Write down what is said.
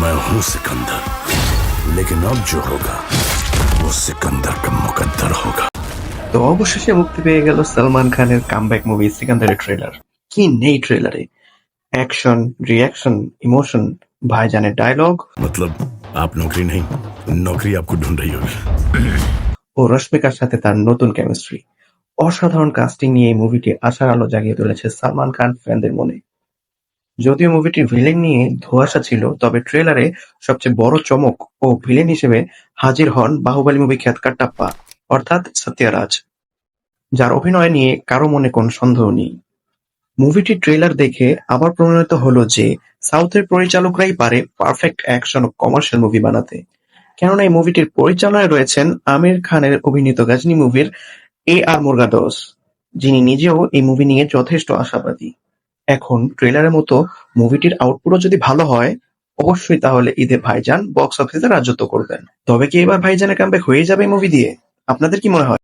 मैं हूं सिकंदर लेकिन अब जो होगा वो सिकंदर का मुकद्दर होगा তো অবশেষে মুক্তি পেয়ে গেল সালমান খানের কামব্যাক মুভি সিকান্দারের ট্রেলার কি নেই ট্রেলারে অ্যাকশন রিয়াকশন ইমোশন ভাইজানের ডায়লগ मतलब आप नौकरी नहीं नौकरी आपको ढूंढ रही होगी ও রশ্মিকার সাথে তার নতুন কেমিস্ট্রি অসাধারণ কাস্টিং নিয়ে এই মুভিটি আশার আলো জাগিয়ে তুলেছে সালমান খান ফ্যানদের মনে যদিও মুভিটির ভিলেন নিয়ে ধোঁয়াশা ছিল, তবে ট্রেলারে সবচেয়ে বড় চমক ও ভিলেন হিসেবে হাজির হন বাহুবলী মুভি খ্যাত কাট্টাপ্পা অর্থাৎ সত্যারাজ যার অভিনয় নিয়ে কারও মনে কোন সন্দেহ নেই। মুভিটির ট্রেলার দেখে আবার প্রমাণিত হলো যে, সাউথের পরিচালকরাই পারে পারফেক্ট অ্যাকশন ও কমার্শিয়াল মুভি বানাতে। কেননা এই মুভিটির পরিচালনায় রয়েছেন আমির খানের অভিনীত গাজনী মুভির এ আর মুরগাদোস, যিনি নিজেও এই মুভি নিয়ে যথেষ্ট আশাবাদী। এখন ট্রেলারের মতো মুভিটির আউটপুটও যদি ভালো হয়, অবশ্যই তাহলে ঈদে ভাইজান বক্স অফিসে রাজত্ব করবেন। তবে কি এবার ভাইজানের কামব্যাক হয়ে যাবে মুভি দিয়ে? আপনাদের কি মনে হয়?